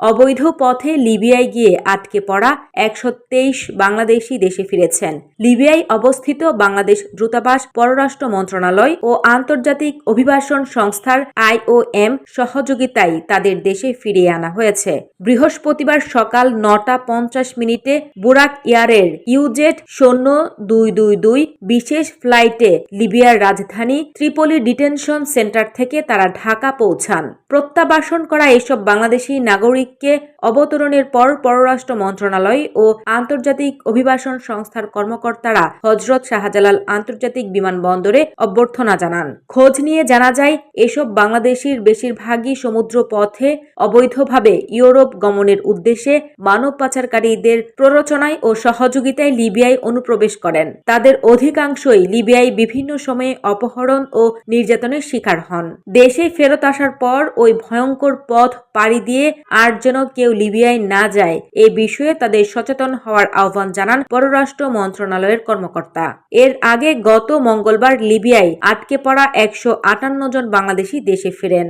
অবৈধ পথে লিবিয়ায় গিয়ে আটকে পড়া একশো তেইশ বাংলাদেশি দেশে ফিরেছেন। লিবিয়ায় অবস্থিত বাংলাদেশ দূতাবাস, পররাষ্ট্র মন্ত্রণালয় ও আন্তর্জাতিক অভিবাসন সংস্থার আইওএম সহযোগিতায় তাদের দেশে ফিরিয়ে আনা হয়েছে। বৃহস্পতিবার সকাল নটা পঞ্চাশ মিনিটে বুরাক ইয়ারের ইউজেট শূন্য দুই দুই দুই বিশেষ ফ্লাইটে লিবিয়ার রাজধানী ত্রিপলি ডিটেনশন সেন্টার থেকে তারা ঢাকা পৌঁছান। প্রত্যাবাসন করা এসব বাংলাদেশি নাগরিককে অবতরণের পর পররাষ্ট্র মন্ত্রণালয় ও আন্তর্জাতিক অভিবাসন সংস্থার কর্মকর্তারা হজরত শাহজালাল আন্তর্জাতিক বিমানবন্দরে অভ্যর্থনা জানান। খোঁজ নিয়ে জানা যায়, এসব বাংলাদেশির বেশিরভাগই সমুদ্র পথে অবৈধভাবে ইউরোপ গমনের উদ্দেশ্যে মানব পাচারকারীদের প্ররোচনায় ও সহযোগিতায় লিবিয়ায় অনুপ্রবেশ করেন। তাদের অধিকাংশই লিবিয়ায় বিভিন্ন সময়ে অপহরণ ও নির্যাতনের শিকার হন। দেশে ফেরত আসার পর ওই ভয়ঙ্কর পথ পাড়ি দিয়ে আর যেন কেউ লিবিয়ায় না যায়। এ বিষয়ে তাদের সচেতন হওয়ার আহ্বান জানান পররাষ্ট্র মন্ত্রণালয়ের কর্মকর্তা। এর আগে গত মঙ্গলবার লিবিয়ায় আটকে পড়া একশো আটান্ন জন বাংলাদেশি দেশে ফেরেন।